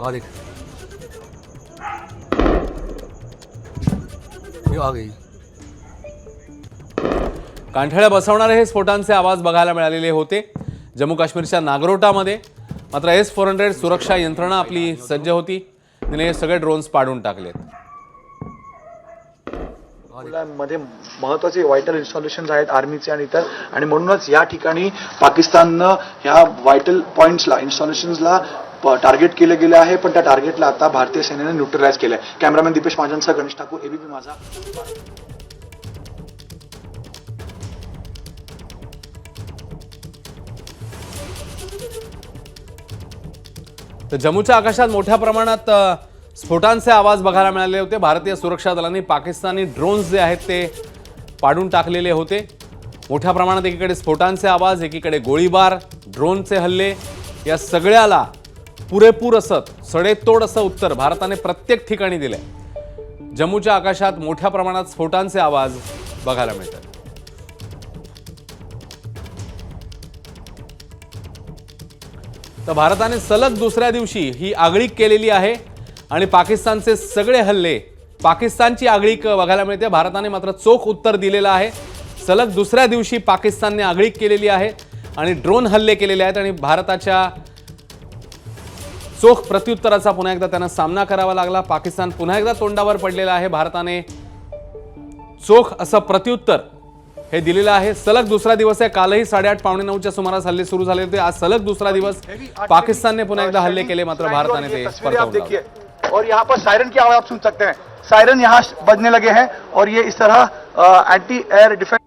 आ देख ये आ गई कांठळ्या बसवणारे हे स्फोटांचे आवाज बघायला मिळालेले होते. जम्मू काश्मीरच्या नागरोटामध्ये मात्र एस फोर हंड्रेड सुरक्षा यंत्रणा आपली सज्ज होती. तिने हे सगळे ड्रोन्स पाडून टाकलेत. मध्ये महत्त्वाचे व्हायटल इन्स्टॉलेशन आहेत आर्मीचे आणि इतर. आणि म्हणूनच या ठिकाणी पाकिस्ताननं ह्या व्हायटल पॉइंट्सला इन्स्टॉलेशन्सला टार्गेट केले गेले आहे पण त्या टार्गेटला आता भारतीय सेनेने न्यूट्रलाइज केलं आहे कॅमेरामॅन दीपेश महाजनसह गणेश ठाकूर एबीपी माझा. तर जम्मूच्या आकाशात मोठ्या प्रमाणात स्फोटांचे आवाज बघायला मिळाले होते. भारतीय सुरक्षा दलांनी पाकिस्तानी ड्रोन्स जे आहेत ते पाडून टाकलेले होते. मोठ्या प्रमाणात एकीकडे स्फोटांचे आवाज एकीकडे गोळीबार ड्रोनचे हल्ले. या सगळ्याला पुरेपूर असं सडेतोड असं उत्तर भारताने प्रत्येक ठिकाणी दिलंय. जम्मूच्या आकाशात मोठ्या प्रमाणात स्फोटांचे आवाज बघायला मिळतात. तर भारताने सलग दुसऱ्या दिवशी ही आगळीक केलेली आहे आणि पाकिस्तानचे सगळे हल्ले पाकिस्तानची आगळीक बघायला मिळते. भारताने मात्र चोख उत्तर दिलेलं आहे. सलग दुसऱ्या दिवशी पाकिस्तानने आगळीक केलेली आहे आणि ड्रोन हल्ले केलेले आहेत आणि भारताच्या चोख प्रत्युत्तराचा पुन्हा एकदा त्यांना सामना करावा लागला. पाकिस्तान पुन्हा एकदा तोंडावर पडलेला आहे भारताने. चोख असं प्रत्युत्तर हे दिलेलं आहे. सलग दुसरा दिवस आहे. कालही साडेआठ पावणे नऊच्या सुमारास हल्ले सुरू झाले होते. आज सलग दुसरा दिवस पाकिस्तानने पुन्हा एकदा हल्ले केले मात्र भारताने ते. और यहाँ पर सायरन की आवाज आप सुन सकते हैं. सायरन यहाँ बजने लगे हैं और ये इस तरह एंटी एयर डिफेंस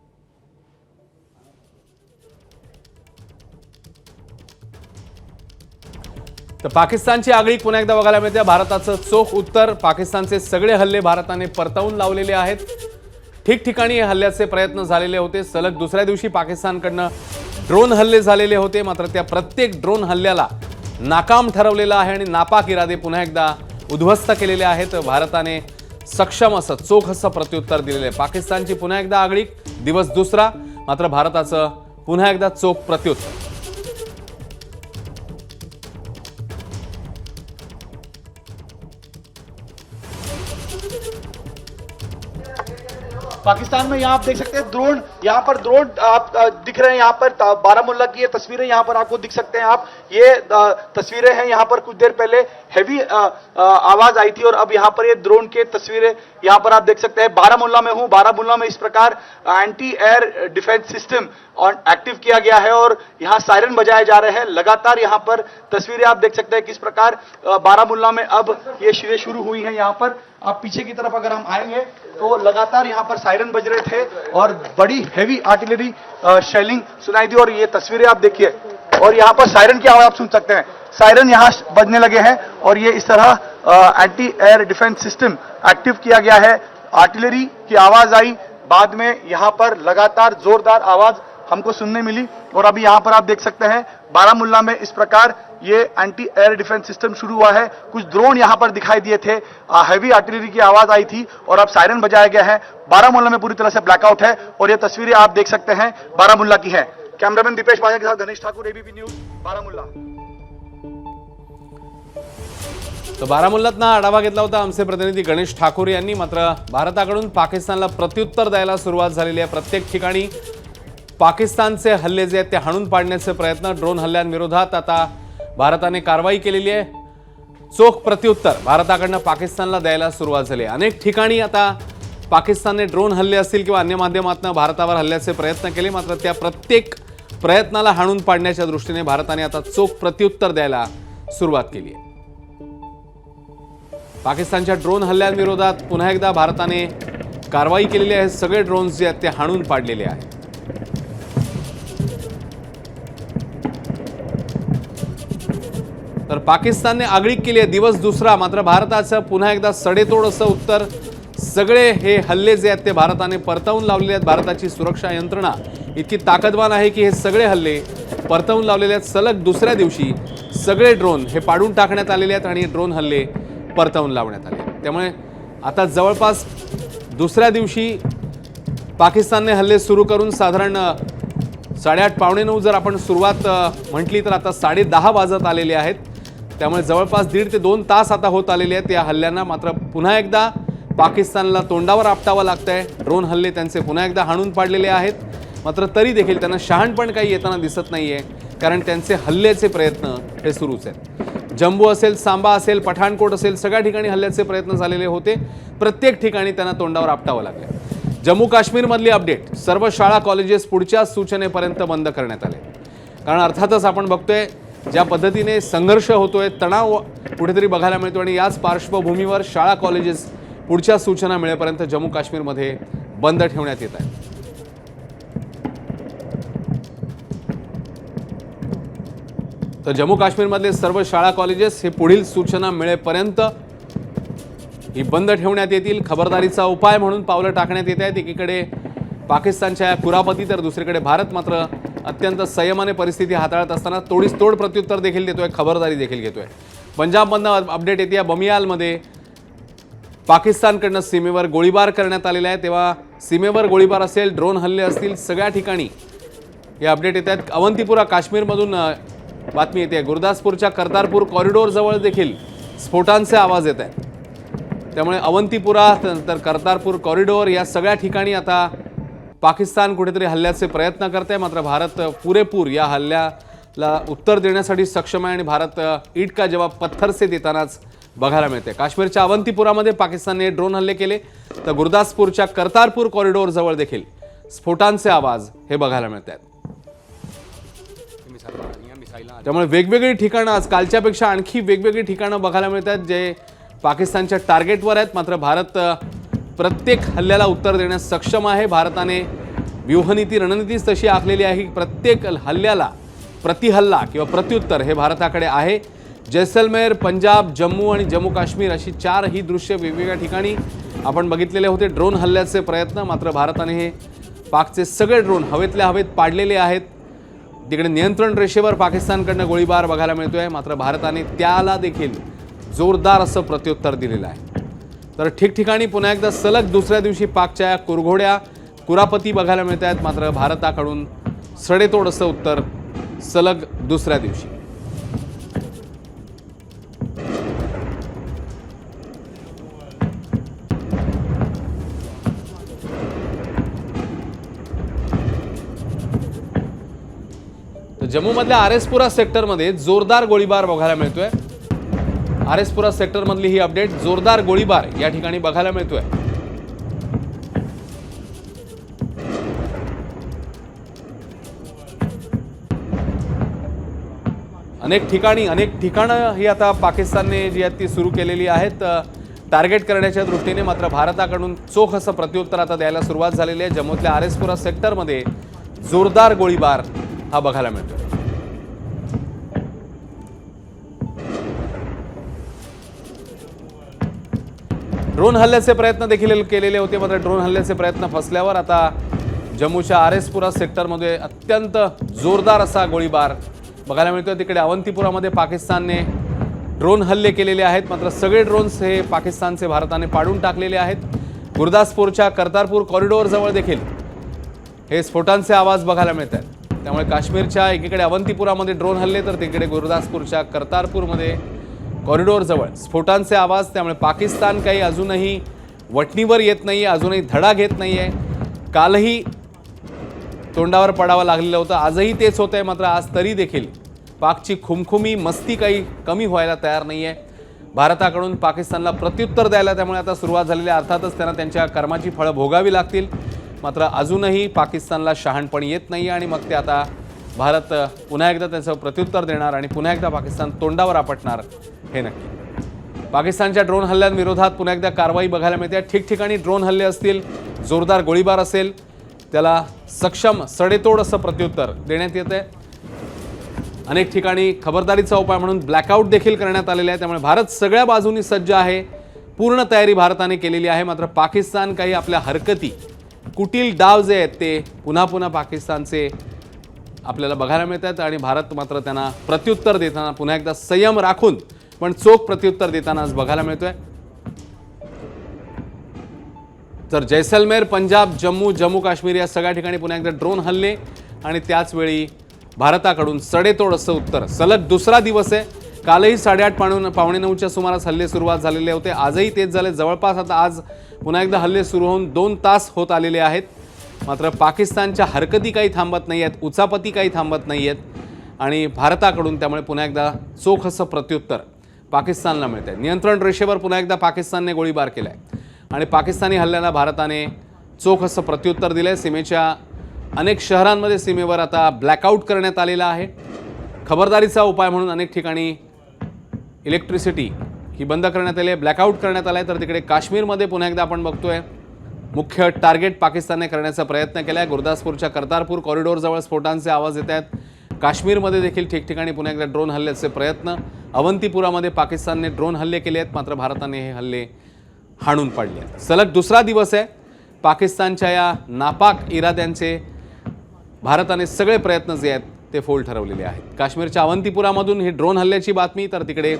तर पाकिस्तानची आगळीक पुन्हा एकदा बघायला मिळते. भारताचं चोख उत्तर पाकिस्तानचे सगळे हल्ले भारताने परतवून लावलेले आहेत. ठिकठिकाणी हल्ल्याचे प्रयत्न झालेले होते. सलग दुसऱ्या दिवशी पाकिस्तानकडनं ड्रोन हल्ले झालेले होते. मात्र त्या प्रत्येक ड्रोन हल्ल्याला नाकाम ठरवलेलं आहे आणि नापाक इरादे पुन्हा एकदा उद्ध्वस्त केलेले आहेत. भारताने सक्षम असं चोख असं प्रत्युत्तर दिलेलं आहे. पाकिस्तानची पुन्हा एकदा आगळीक दिवस दुसरा मात्र भारताचं पुन्हा एकदा चोख प्रत्युत्तर. पाकिस्तान में यहाँ आप देख सकते हैं ड्रोन यहाँ पर ड्रोन आप दिख रहे हैं यहाँ पर ता- बारामूला की ये तस्वीरें यहाँ पर आपको दिख सकते हैं आप। ये तस्वीरें हैं यहाँ पर कुछ देर पहले हैवी आवाज़ आई थी और अब यहाँ पर ये ड्रोन के तस्वीरें यहाँ पर आप देख सकते हैं। बारामूला में हूँ बारामूला में इस प्रकार एंटी एयर डिफेंस सिस्टम और एक्टिव किया गया है और यहाँ सायरन बजाए जा रहे हैं। लगातार यहाँ पर तस्वीरें आप देख सकते हैं किस प्रकार अ, बारामूला में अब ये चीज़ें शुरू हुई है यहाँ पर। आप पीछे की तरफ़ अगर हम आएँगे तो लगातार यहाँ पर सायरन बज रहे थे और बड़ी हैवी आर्टिलरी शेलिंग सुनाई दी और ये तस्वीरें आप देखिए। और यहाँ पर सायरन की आवाज़ आप सुन सकते हैं। सायरन यहाँ बजने लगे हैं और ये इस तरह anti air defence system active KIA गया है। आर्टिलरी की आवाज़ आई, बाद में यहाँ पर लगातार जोरदार आवाज़ हमको सुनने मिली और अभी यहाँ पर आप देख सकते हैं, बारामुल्ला में इस प्रकार ये एंटी एयर डिफेंस सिस्टम शुरू हुआ है। कुछ ड्रोन यहाँ पर दिखाई दिए थे। हैवी आर्टिलरी की आवाज आई थी और अब सायरन बजाया गया है। बारामुल्ला में पूरी तरह से ब्लैकआउट है और ये तस्वीरें आप देख सकते हैं। बारामुल्ला की है। कैमरामैन दीपेश महाजन के साथ गणेश ठाकुर एबीपी न्यूज बारामूला तर बारामुल्लातनं आढावा घेतला होता आमचे प्रतिनिधी गणेश ठाकूर यांनी. मात्र भारताकडून पाकिस्तानला प्रत्युत्तर द्यायला सुरुवात झालेली आहे प्रत्येक ठिकाणी. पाकिस्तानचे हल्ले जे आहेत ते हाणून पाडण्याचे प्रयत्न ड्रोन हल्ल्यांविरोधात. आता भारताने कारवाई केलेली आहे. चोख प्रत्युत्तर. भारताकडनं पाकिस्तानला द्यायला सुरुवात झाली आहे. अनेक ठिकाणी आता पाकिस्तानने ड्रोन हल्ले असतील किंवा अन्य माध्यमातून भारतावर हल्ल्याचे प्रयत्न केले मात्र त्या प्रत्येक प्रयत्नाला हाणून पाडण्याच्या दृष्टीने भारताने आता चोख प्रत्युत्तर द्यायला सुरुवात केली आहे. पाकिस्तानच्या ड्रोन हल्ल्यांविरोधात पुन्हा एकदा भारताने कारवाई केलेली आहे. सगळे ड्रोन्स जे आहेत ते हाणून पाडलेले आहेत. तर पाकिस्तानने आगळीक केली आहे. दिवस दुसरा मात्र भारताचं पुन्हा एकदा सडेतोड असं उत्तर. सगळे हे हल्ले जे आहेत ते भारताने परतवून लावलेले आहेत. भारताची सुरक्षा यंत्रणा इतकी ताकदवान आहे की हे सगळे हल्ले परतवून लावलेले आहेत. सलग दुसऱ्या दिवशी सगळे ड्रोन हे पाडून टाकण्यात आलेले आहेत आणि हे ड्रोन हल्ले परतवून लावण्यात आले आहेत. त्यामुळे आता जवळपास दुसऱ्या दिवशी पाकिस्तानने हल्ले सुरू करून साधारण साडेआठ पावणे नऊ जर आपण सुरुवात म्हटली तर आता साडे दहा वाजत आलेले आहेत. त्यामुळे जवळपास दीड ते दोन तास आता होत आलेले आहेत या हल्ल्यांना. मात्र पुन्हा एकदा पाकिस्तानला तोंडावर आपटावं लागतंय. ड्रोन हल्ले त्यांचे पुन्हा एकदा हाणून पाडलेले आहेत. मात्र तरी देखील त्यांना शहाणपण काही येताना दिसत नाही आहे कारण त्यांचे हल्ल्याचे प्रयत्न हे सुरूच आहेत. जम्मू असेल सांबा असेल पठाणकोट असेल सगळ्या ठिकाणी हल्ल्याचे प्रयत्न झालेले होते. प्रत्येक ठिकाणी त्यांना तोंडावर आपटावं लागले जम्मू काश्मीरमधली अपडेट सर्व शाळा कॉलेजेस पुढच्या सूचनेपर्यंत बंद करण्यात आले. कारण अर्थातच आपण बघतोय ज्या पद्धतीने संघर्ष होतोय तणाव कुठेतरी बघायला मिळतो आणि याच पार्श्वभूमीवर शाळा कॉलेजेस पुढच्या सूचना मिळेपर्यंत जम्मू काश्मीरमध्ये बंद ठेवण्यात येत आहेत तर जम्मू काश्मीरमधले सर्व शाळा कॉलेजेस हे पुढील सूचना मिळेपर्यंत ही बंद ठेवण्यात येतील. खबरदारीचा उपाय म्हणून पावलं टाकण्यात येत आहेत. एकीकडे पाकिस्तानच्या या कुरापती तर दुसरीकडे भारत मात्र अत्यंत संयमाने परिस्थिती हाताळत असताना तोडीस तोड प्रत्युत्तर देखील देतोय खबरदारी देखील घेतोय. पंजाबमधनं अपडेट येते या बमियालमध्ये. पाकिस्तानकडनं सीमेवर गोळीबार करण्यात आलेला आहे. तेव्हा सीमेवर गोळीबार असेल ड्रोन हल्ले असतील सगळ्या ठिकाणी हे अपडेट येत आहेत. अवंतीपुरा काश्मीरमधून बातमी येते. गुरदासपूरच्या कर्तारपूर कॉरिडोरजवळ देखील स्फोटांचे आवाज येत आहेत. त्यामुळे अवंतीपुरा तर करतारपूर कॉरिडोर या सगळ्या ठिकाणी आता पाकिस्तान कुठेतरी हल्ल्याचे प्रयत्न करते मात्र भारत पुरेपूर या हल्ल्याला उत्तर देण्यासाठी सक्षम आहे आणि भारत इटका का जवाब पत्थर से देतानाच बघायला मिळते काश्मीरच्या अवंतीपुरामध्ये पाकिस्तानने ड्रोन हल्ले केले. तर गुरदासपूरच्या करतारपूर कॉरिडोरजवळ देखील स्फोटांचे आवाज हे बघायला मिळत आहेत त्यामुळे वेगवेगळी ठिकाणं आज कालच्यापेक्षा आणखी वेगवेगळी ठिकाणं बघायला मिळत आहेत जे पाकिस्तानच्या टार्गेटवर आहेत. मात्र भारत प्रत्येक हल्ल्याला उत्तर देण्यास सक्षम आहे. भारताने व्यूहनीती रणनीतीच तशी आखलेली आहे की प्रत्येक हल्ल्याला प्रतिहल्ला किंवा प्रत्युत्तर हे भारताकडे आहे. जैसलमेर पंजाब जम्मू आणि जम्मू काश्मीर अशी चार ही दृश्य वेगवेगळ्या ठिकाणी आपण बघितलेले होते. ड्रोन हल्ल्याचे प्रयत्न मात्र भारताने हे पाकचे सगळे ड्रोन हवेतल्या हवेत पाडलेले आहेत. तिकडे नियंत्रण रेषेवर पाकिस्तानकडनं गोळीबार बघायला मिळतोय मात्र भारताने त्याला देखील जोरदार असं प्रत्युत्तर दिलेलं आहे. तर ठिकठिकाणी पुन्हा एकदा सलग दुसऱ्या दिवशी पाकच्या कुरघोड्या कुरापती बघायला मिळत आहेत. मात्र भारताकडून सडेतोड असं उत्तर सलग दुसऱ्या दिवशी. जम्मूमधल्या आरेसपुरा सेक्टरमध्ये जोरदार गोळीबार बघायला मिळतोय. आरेसपुरा सेक्टरमधली ही अपडेट. जोरदार गोळीबार या ठिकाणी बघायला मिळतोय. अनेक ठिकाणी अनेक ठिकाणं ही आता पाकिस्तानने जी आहेत ती सुरू केलेली आहेत. टार्गेट करण्याच्या दृष्टीने मात्र भारताकडून चोख असं प्रत्युत्तर आता द्यायला सुरुवात झालेली आहे. जम्मूतल्या आरेसपुरा सेक्टरमध्ये जोरदार गोळीबार हा बघायला मिळतोय. ड्रोन हल्ल्याचे प्रयत्न देखील केलेले होते मात्र ड्रोन हल्ल्याचे प्रयत्न फसल्यावर आता जम्मूच्या आर एसपुरा सेक्टरमध्ये अत्यंत जोरदार असा गोळीबार बघायला मिळतोय. तिकडे अवंतीपुरामध्ये पाकिस्तानने ड्रोन हल्ले केलेले आहेत मात्र सगळे ड्रोन्स हे पाकिस्तानचे भारताने पाडून टाकलेले आहेत. गुरदासपूरच्या कर्तारपूर कॉरिडोरजवळ देखील हे स्फोटांचे आवाज बघायला मिळत आहेत त्यामुळे काश्मीरच्या एकीकडे अवंतीपुरामध्ये ड्रोन हल्ले तर तिकडे गुरदासपूरच्या करतारपूरमध्ये कॉरिडोरजवळ. स्फोटांचे आवाज त्यामुळे पाकिस्तान काही अजूनही वटणीवर येत नाही आहे अजूनही धडा घेत नाही आहे कालही तोंडावर पडावं लागलेलं होतं. आजही तेच होतं आहे मात्र आज तरी देखील पाकची खुमखुमी मस्ती काही कमी व्हायला तयार नाही आहे भारताकडून पाकिस्तानला प्रत्युत्तर द्यायला त्यामुळे आता सुरुवात झालेली अर्थातच त्यांना त्यांच्या कर्माची फळं भोगावी लागतील. मात्र अजूनही पाकिस्तानला शहाणपण येत नाही आणि मग ते आता भारत पुन्हा एकदा त्याचं प्रत्युत्तर देणार आणि पुन्हा एकदा पाकिस्तान तोंडावर आपटणार हे नक्की. पाकिस्तानच्या ड्रोन हल्ल्यांविरोधात पुन्हा एकदा कारवाई बघायला मिळते. ठिकठिकाणी ड्रोन हल्ले असतील जोरदार गोळीबार असेल त्याला सक्षम सडेतोड असं प्रत्युत्तर देण्यात येते अनेक ठिकाणी खबरदारीचा उपाय म्हणून ब्लॅकआउट देखील करण्यात आलेले आहे. त्यामुळे भारत सगळ्या बाजूनी सज्ज आहे. पूर्ण तयारी भारताने केलेली आहे. मात्र पाकिस्तान काही आपल्या हरकती कुटील डाव जे आहेत ते पुन्हा पुन्हा पाकिस्तानचे आपल्याला बघायला मिळत आहेत आणि भारत मात्र त्यांना प्रत्युत्तर देताना पुन्हा एकदा संयम राखून पण चोख प्रत्युत्तर देताना आज बघायला मिळतोय. तर जैसलमेर पंजाब जम्मू जम्मू काश्मीर या सगळ्या ठिकाणी पुन्हा एकदा ड्रोन हल्ले आणि त्याच वेळी भारताकडून सडेतोड असं उत्तर. सलग दुसरा दिवस आहे. कालही साडेआठ पावणे पावणे नऊच्या सुमारास हल्ले सुरुवात झालेले होते. आजही तेच झाले. जवळपास आता आज पुन्हा एकदा हल्ले सुरू होऊन दोन तास होत आलेले आहेत. मात्र पाकिस्तानच्या हरकती काही थांबत नाही आहेत उचापती काही थांबत नाही आहेत आणि भारताकडून त्यामुळे पुन्हा एकदा चोख असं प्रत्युत्तर पाकिस्तानला मिळतं आहे नियंत्रण रेषेवर पुन्हा एकदा पाकिस्तानने गोळीबार केला आहे आणि पाकिस्तानी हल्ल्याला भारताने चोख असं प्रत्युत्तर दिलं आहे सीमेच्या अनेक शहरांमध्ये सीमेवर आता ब्लॅकआउट करण्यात आलेला आहे. खबरदारीचा उपाय म्हणून अनेक ठिकाणी इलेक्ट्रिसिटी ही बंद करण्यात आली आहे ब्लॅकआउट करण्यात आला आहे तर तिकडे काश्मीरमध्ये पुन्हा एकदा आपण बघतोय. मुख्य टार्गेट पाकिस्तानने करण्याचा प्रयत्न केला आहे गुरदासपूरच्या कर्तारपूर कॉरिडॉरजवळ स्फोटांचे आवाज येत आहेत. काश्मीरमध्ये देखील ठिकठिकाणी पुन्हा एकदा ड्रोन हल्ल्याचे प्रयत्न. अवंतीपुरामध्ये पाकिस्तानने ड्रोन हल्ले केले आहेत मात्र भारताने हे हल्ले हाणून पाडले आहेत. सलग दुसरा दिवस आहे. पाकिस्तानच्या या नापाक इराद्यांचे भारताने सगळे प्रयत्न जे आहेत ते फोल ठरवलेले आहेत. काश्मीरच्या अवंतीपुरामधून ही ड्रोन हल्ल्याची बातमी तर तिकडे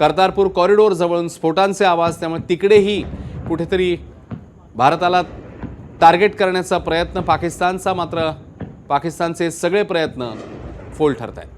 करतारपूर कॉरिडॉर जवळून स्फोटांचे आवाज त्यामुळे तिकडेही कुठेतरी भारताला टार्गेट करण्याचा प्रयत्न पाकिस्तानचा मात्र पाकिस्तानचे सगळे प्रयत्न फोल ठरत आहेत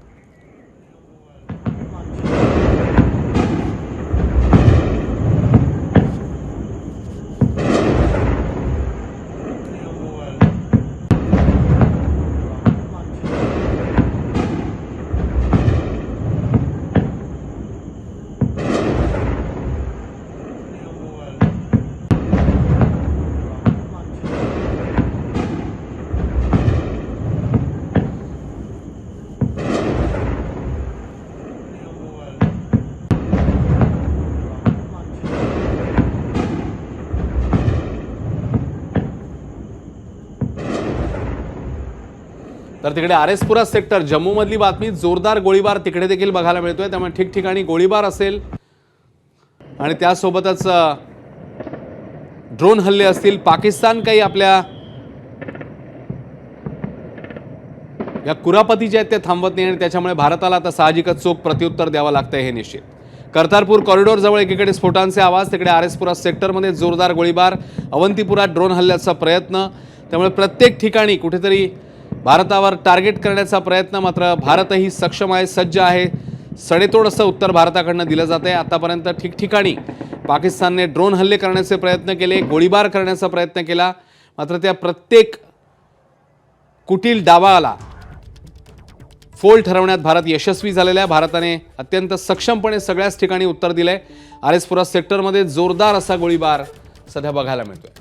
तर तिकडे आर एस पुरा सेक्टर जम्मूमधली बातमी जोरदार गोळीबार तिकडे देखील बघायला मिळतोय. त्यामुळे ठिकठिकाणी गोळीबार असेल. आणि त्यासोबतच ड्रोन हल्ले असतील. पाकिस्तान काही आपल्या या कुरापती जे आहेत ते थांबत नाही आणि त्याच्यामुळे भारताला आता साहजिकच चोख प्रत्युत्तर द्यावं लागतंय हे निश्चित. करतारपूर कॉरिडॉरजवळ एकीकडे स्फोटांचे आवाज तिकडे आर एसपुरा सेक्टरमध्ये जोरदार गोळीबार अवंतीपुरात ड्रोन हल्ल्याचा प्रयत्न. त्यामुळे प्रत्येक ठिकाणी कुठेतरी भारतावर टार्गेट करण्याचा प्रयत्न मात्र भारतही सक्षम आहे सज्ज आहे. सडेतोड असं उत्तर भारताकडनं दिलं जात आहे आतापर्यंत ठिकठिकाणी पाकिस्तानने ड्रोन हल्ले करण्याचे प्रयत्न केले गोळीबार करण्याचा प्रयत्न केला. मात्र त्या प्रत्येक कुटील डावाला फोल ठरवण्यात भारत यशस्वी झालेला आहे. भारताने अत्यंत सक्षमपणे सगळ्याच ठिकाणी उत्तर दिलंय. आर एस पुरा सेक्टरमध्ये जोरदार असा गोळीबार सध्या बघायला मिळतोय.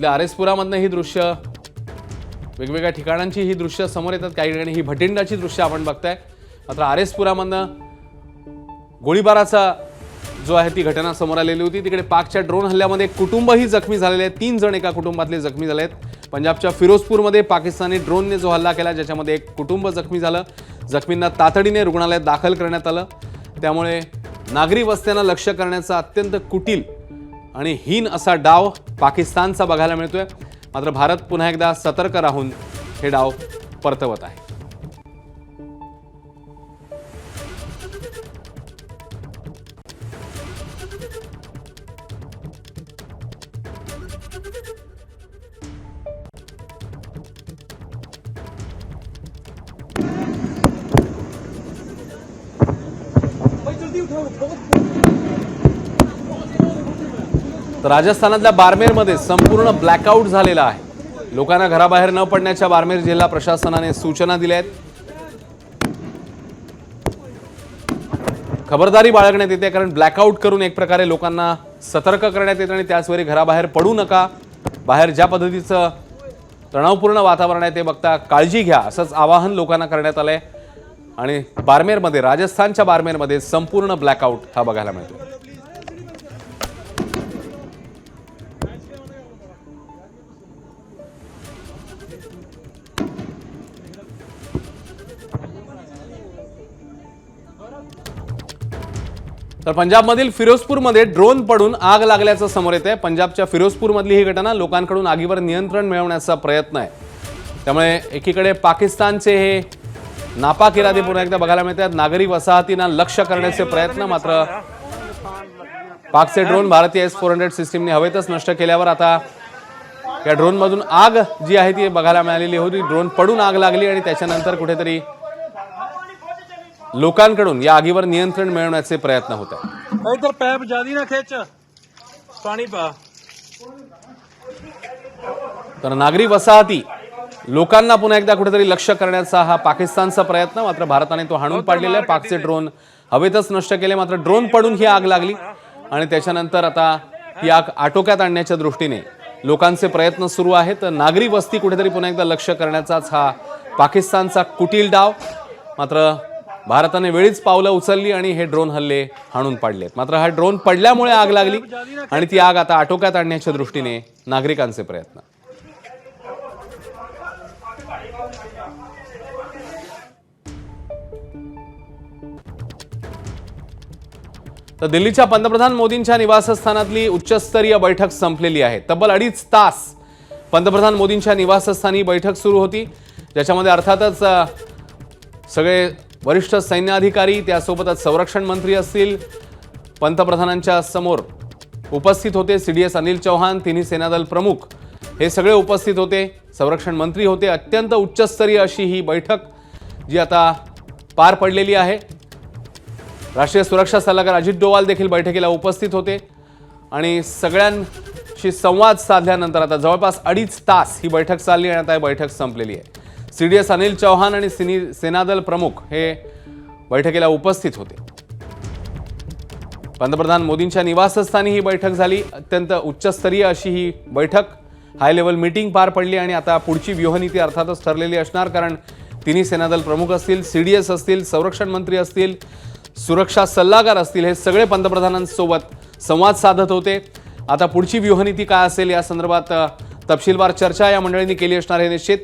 मधल्या आर एसपुरामधनं ही दृश्य वेगवेगळ्या ठिकाणांची ही दृश्य समोर येतात. काही ठिकाणी ही भटिंडाची दृश्य आपण बघताय. मात्र आर एसपुरामधनं गोळीबाराचा जो आहे ती घटना समोर आलेली होती. तिकडे पाकच्या ड्रोन हल्ल्यामध्ये कुटुंबही जखमी झालेले आहेत. तीन जण एका कुटुंबातले जखमी झाले आहेत. पंजाबच्या फिरोजपूरमध्ये पाकिस्तानी ड्रोनने जो हल्ला केला ज्याच्यामध्ये एक कुटुंब जखमी झालं. जखमींना तातडीने रुग्णालयात दाखल करण्यात आलं. त्यामुळे नागरी वस्त्यांना लक्ष करण्याचा अत्यंत कुटील आणि हीन असा डाव पाकिस्तानचा बघायला मिळतोय. मात्र भारत पुन्हा एकदा सतर्क राहून हे डाव परतवत आहे. तर राजस्थानातल्या बारमेरमध्ये संपूर्ण ब्लॅकआउट झालेला आहे. लोकांना घराबाहेर न पडण्याच्या बारमेर जिल्हा प्रशासनाने सूचना दिल्या आहेत. खबरदारी बाळगण्यात येते कारण ब्लॅकआउट करून एक प्रकारे लोकांना सतर्क करण्यात येतं आणि त्याचवेळी घराबाहेर पडू नका. बाहेर ज्या पद्धतीचं तणावपूर्ण वातावरण आहे ते बघता काळजी घ्या असंच आवाहन लोकांना करण्यात आलं आहे आणि बारमेरमध्ये राजस्थानच्या बारमेरमध्ये संपूर्ण ब्लॅकआउट हा बघायला मिळतो तर पंजाबमधील फिरोजपूरमध्ये ड्रोन पडून आग लागल्याचं समोर येत आहे पंजाबच्या फिरोजपूरमधली ही घटना लोकांकडून आगीवर नियंत्रण मिळवण्याचा प्रयत्न आहे. त्यामुळे एकीकडे पाकिस्तानचे हे नापाक इरादे पुन्हा एकदा बघायला मिळतात नागरी वसाहतींना लक्ष करण्याचे प्रयत्न मात्र पाकचे ड्रोन भारतीय एस फोर हंड्रेड सिस्टीमने हवेतच नष्ट केल्यावर आता या ड्रोनमधून आग जी आहे ती बघायला मिळालेली होती. ड्रोन पडून आग लागली आणि त्याच्यानंतर कुठेतरी लोकांकडून या आगीवर नियंत्रण मिळवण्याचे प्रयत्न होत आहेत. इधर पैप ज्यादा ना खींच. पानी पा. तर नागरी वसाहती लोकांना पुन्हा एकदा कुठेतरी लक्ष करण्याचा हा पाकिस्तानचा प्रयत्न मात्र भारताने तो हाणून पाडलेला आहे. पाकचे ड्रोन हवेतच नष्ट केले मात्र ड्रोन पडून ही आग लागली. आणि त्याच्यानंतर आता ही आग आटोक्यात आणण्याच्या दृष्टीने लोकांचे प्रयत्न सुरू आहेत. नागरी वस्ती कुठेतरी पुन्हा एकदा लक्ष करण्याचाच हा पाकिस्तानचा कुटील डाव. मात्र भारताने वेळीच पावलं उचलली आणि हे ड्रोन हल्ले हाणून पाडलेत. मात्र हा ड्रोन पडल्यामुळे आग लागली आणि ती आग आता आटोक्यात आणण्याच्या दृष्टीने नागरिकांचे प्रयत्न. तर दिल्लीच्या पंतप्रधान मोदींच्या निवासस्थानातली उच्चस्तरीय बैठक संपलेली आहे. तब्बल अडीच तास पंतप्रधान मोदींच्या निवासस्थानी बैठक सुरू होती. ज्याच्यामध्ये अर्थातच सगळे वरिष्ठ सैन्याधिकारी त्यासोबतच संरक्षण मंत्री असतील. पंतप्रधानांच्या समोर उपस्थित होते C D S Anil Chauhan तिन्ही सेनादल प्रमुख. हे सगळे उपस्थित होते. संरक्षण मंत्री होते. अत्यंत उच्चस्तरीय अशी ही बैठक जी आता पार पडलेली आहे. राष्ट्रीय सुरक्षा सल्लागार अजित डोवाल देखील बैठकीला उपस्थित होते. आणि सगळ्यांशी संवाद साधल्यानंतर आता जवळपास अडीच तास ही बैठक चालली आणि आता ही बैठक संपलेली आहे. C D S Anil Chauhan आणि सिनी सेनादल प्रमुख हे बैठकीला उपस्थित होते. पंतप्रधान मोदींच्या निवासस्थानी ही बैठक झाली. अत्यंत उच्चस्तरीय अशी ही बैठक. हाय लेवल मीटिंग पार पडली आणि आता पुढची व्यूहनीती अर्थातच ठरलेली असणार कारण तिन्ही सेनादल प्रमुख असतील सी डी एस असतील संरक्षण मंत्री असतील सुरक्षा सल्लागार असतील हे सगळे पंतप्रधानांसोबत संवाद साधत होते. आता पुढची व्यूहनीती काय असेल या संदर्भात तपशीलवार चर्चा या मंडळींनी केली असणार हे निश्चित.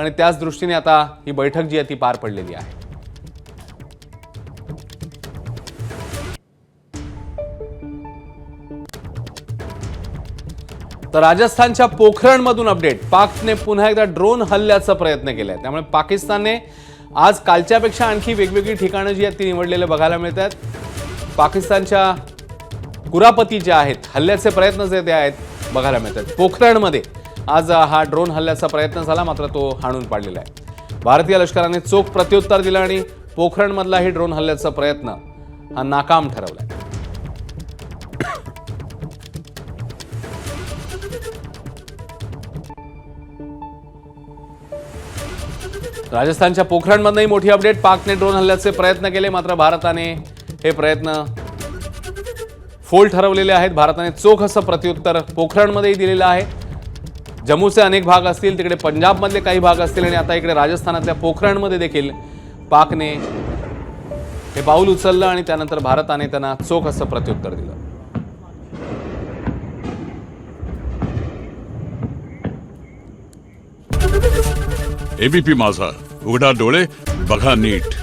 आणि त्याच दृष्टीने आता ही बैठक जी आहे ती पार पडलेली आहे. तर राजस्थानच्या पोखरणमधून अपडेट. पाकने पुन्हा एकदा ड्रोन हल्ल्याचा प्रयत्न केला आहे त्यामुळे पाकिस्तानने आज कालच्यापेक्षा आणखी वेगवेगळी ठिकाणं जी आहेत ती निवडलेले बघायला मिळत आहेत पाकिस्तानच्या कुरापती ज्या आहेत हल्ल्याचे प्रयत्न जे ते आहेत बघायला मिळतात. पोखरणमध्ये आज हा ड्रोन हल्ल्याचा प्रयत्न झाला मात्र तो हाणून पाडलेला आहे. भारतीय लष्कराने चोख प्रत्युत्तर दिलं आणि पोखरणमधलाही ड्रोन हल्ल्याचा प्रयत्न हा नाकाम ठरवलाय राजस्थानच्या पोखरणमधनंही मोठी अपडेट. पाकने ड्रोन हल्ल्याचे प्रयत्न केले मात्र भारताने हे प्रयत्न फोल ठरवलेले आहेत. भारताने चोख असं प्रत्युत्तर पोखरणमध्येही दिलेलं आहे. जम्मूचे अनेक भाग असतील तिकडे पंजाबमधले काही भाग असतील आणि आता इकडे राजस्थानातल्या पोखरणमध्ये देखील पाकने हे पाऊल उचललं आणि त्यानंतर भारताने त्यांना चोख असं प्रत्युत्तर दिलं. एबीपी माझा. उघडा डोळे बघा नीट.